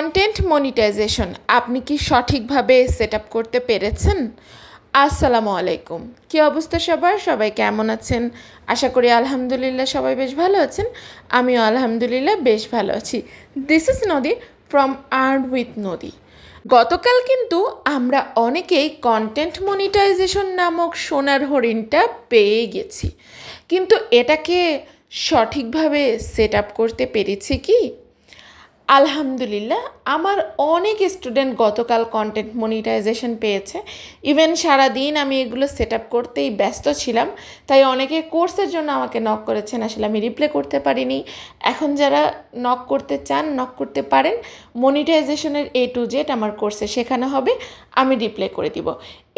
Content monetization আপনি কি সঠিকভাবে সেট আপ করতে পেরেছেন? আসসালামু আলাইকুম। কী অবস্থা সবার? সবাই কেমন আছেন? আশা করি আলহামদুলিল্লাহ সবাই বেশ ভালো আছেন। আমিও আলহামদুলিল্লাহ বেশ ভালো আছি। This is Nodi from art with Nodi গতকাল কিন্তু আমরা অনেকেই কন্টেন্ট মনিটাইজেশন নামক সোনার হরিণটা পেয়ে গেছি। কিন্তু এটাকে সঠিকভাবে সেট আপ করতে পেরেছি কি? আলহামদুলিল্লাহ, আমার অনেক স্টুডেন্ট গতকাল কন্টেন্ট মনিটাইজেশন পেয়েছে। ইভেন সারাদিন আমি এগুলো সেট আপ করতেই ব্যস্ত ছিলাম, তাই অনেকে কোর্সের জন্য আমাকে নক করেছেন, আসলে আমি রিপ্লে করতে পারিনি। এখন যারা নক করতে চান নক করতে পারেন। মনিটাইজেশনের এ টু জেড আমার কোর্সে শেখানো হবে, আমি রিপ্লে করে দিব।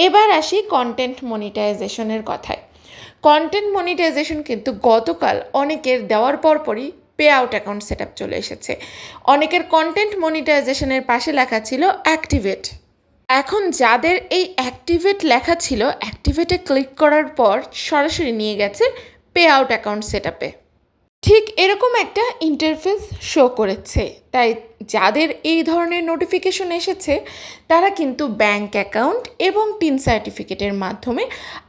এবার আসি কন্টেন্ট মনিটাইজেশনের কথায়। কন্টেন্ট মনিটাইজেশন কিন্তু গতকাল অনেকের দেওয়ার পরপরই পে আউট অ্যাকাউন্ট সেট চলে এসেছে। অনেকের কন্টেন্ট মনিটাইজেশনের পাশে লেখা ছিল অ্যাক্টিভেট এখন যাদের এই অ্যাক্টিভেট লেখা ছিল অ্যাক্টিভেটে ক্লিক করার পর সরাসরি নিয়ে গেছে পে আউট অ্যাকাউন্ট সেট ঠিক এরকম একটা ইন্টারফেস শো করেছে। তাই যাদের এই ধরনের নোটিফিকেশন এসেছে, তারা কিন্তু ব্যাংক অ্যাকাউন্ট এবং টিন সার্টিফিকেটের মাধ্যমে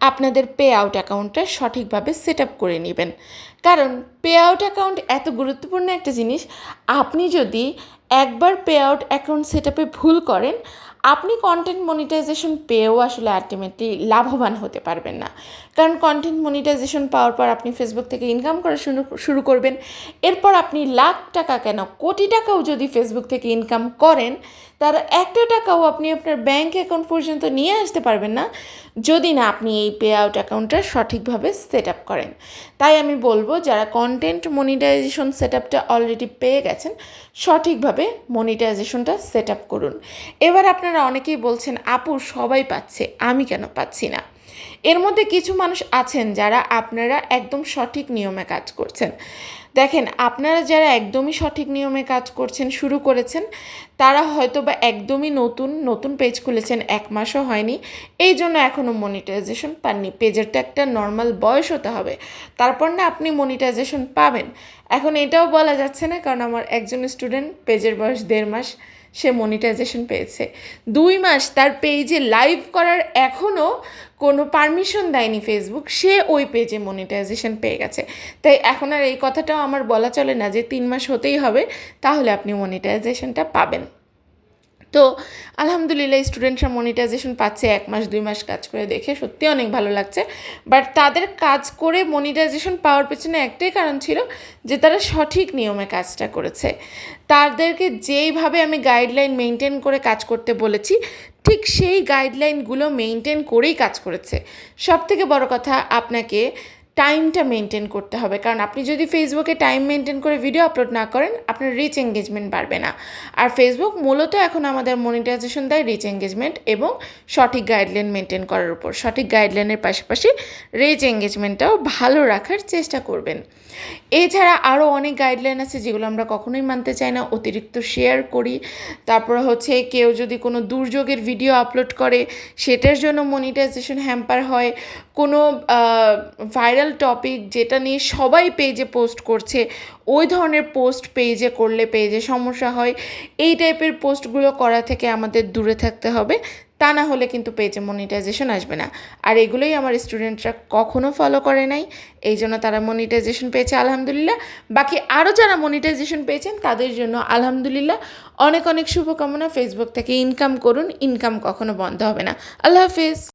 আপনাদের পে আউট অ্যাকাউন্টটা সঠিকভাবে সেট আপ করে নেবেন। কারণ পে আউট অ্যাকাউন্ট এত গুরুত্বপূর্ণ একটা জিনিস, আপনি যদি একবার পে আউট অ্যাকাউন্ট সেট আপে ভুল করেন আপনি কন্টেন্ট মনিটাইজেশন পেয়েও আসলে আলটিমেটলি লাভবান হতে পারবেন না। কারণ কন্টেন্ট মনিটাইজেশন পাওয়ার পর আপনি ফেসবুক থেকে ইনকাম করা শুরু শুরু করবেন। এরপর আপনি লাখ টাকা কেন, কোটি টাকাও যদি ফেসবুক থেকে ইনকাম করেন, তার একটা টাকাও আপনি আপনার ব্যাঙ্ক অ্যাকাউন্ট পর্যন্ত নিয়ে আসতে পারবেন না, যদি না আপনি এই পে আউট অ্যাকাউন্টটা সঠিকভাবে সেট আপ করেন। তাই আমি বলব, যারা কন্টেন্ট মনিটাইজেশন সেট আপটা অলরেডি পেয়ে গেছেন, সঠিকভাবে মনিটাইজেশনটা সেট আপ করুন। এবার আপনারা অনেকেই বলছেন, আপু, সবাই পাচ্ছে, আমি কেন পাচ্ছি না? এর মধ্যে কিছু মানুষ আছেন যারা আপনারা একদম সঠিক নিয়মে কাজ করছেন। দেখেন, আপনারা যারা একদমই সঠিক নিয়মে কাজ করছেন, শুরু করেছেন, তারা হয়তো বা একদমই নতুন নতুন পেজ খুলেছেন, এক মাসও হয়নি। এই জন্য এখনও মনিটাইজেশন পাননি। পেজের তো একটা নর্মাল বয়স হতে হবে। তারপর না আপনি মনিটাইজেশন পাবেন। এখন এটাও বলা যাচ্ছে না, কারণ আমার একজন স্টুডেন্ট পেজের বয়স দেড় মাস। সে মনিটাইজেশন পেয়েছে। দুই মাস তার পেজে লাইভ করার এখনও কোনো পারমিশন দেয়নি ফেসবুক সে ওই পেজে মনিটাইজেশন পেয়ে গেছে। তাই এখন আর এই কথাটাও আমার বলা চলে না যে তিন মাস হতেই হবে, তাহলে আপনি মনিটাইজেশনটা পাবেন। তো আলহামদুলিল্লাহ স্টুডেন্টরা মনিটাইজেশন পাচ্ছে এক মাস, দুই মাস কাজ করে দেখে সত্যি অনেক ভালো লাগছে। বাট তাদের কাজ করে মনিটাইজেশন পাওয়ার পেছনে একটাই কারণ ছিল যে তারা সঠিক নিয়মে কাজটা করেছে। তাদেরকে যেইভাবে আমি গাইডলাইন মেনটেন করে কাজ করতে বলেছি, ঠিক সেই গাইডলাইনগুলো মেনটেন করেই কাজ করেছে। সব থেকে বড় কথা আপনাকে টাইমটা মেনটেন করতে হবে। কারণ আপনি যদি ফেসবুকে টাইম মেনটেন করে ভিডিও আপলোড না করেন, আপনার রিচ এঙ্গেজমেন্ট বাড়বে না। আর ফেসবুক মূলত এখন আমাদের মনিটাইজেশন দেয় রিচ এঙ্গেজমেন্ট এবং সঠিক গাইডলাইন মেনটেন করার উপর। সঠিক গাইডলাইনের পাশাপাশি রিচ এঙ্গেজমেন্টটাও ভালো রাখার চেষ্টা করবেন। এছাড়া আরও অনেক গাইডলাইন আছে যেগুলো আমরা কখনোই মানতে চাই না, অতিরিক্ত শেয়ার করি। তারপর হচ্ছে কেউ যদি কোনো দুর্যোগের ভিডিও আপলোড করে, সেটার জন্য মনিটাইজেশন হ্যাম্পার হয়। কোনো ভাইরাল টপিক যেটা নিয়ে সবাই পেজে পোস্ট করছে, ওই ধরনের পোস্ট পেজে করলে পেজে সমস্যা হয়। এই টাইপের পোস্টগুলো করা থেকে আমাদের দূরে থাকতে হবে, তা না হলে কিন্তু পেজে মনিটাইজেশন আসবে না। আর এগুলোই আমার স্টুডেন্টরা কখনো ফলো করে নাই, এই জন্য তারা মনিটাইজেশন পেয়েছে, আলহামদুলিল্লাহ। বাকি আরও যারা মনিটাইজেশন পেয়েছেন, তাদের জন্য আলহামদুলিল্লাহ অনেক অনেক শুভকামনা। ফেসবুক থেকে ইনকাম করুন ইনকাম কখনো বন্ধ হবে না। আল্লাহ হাফিজ।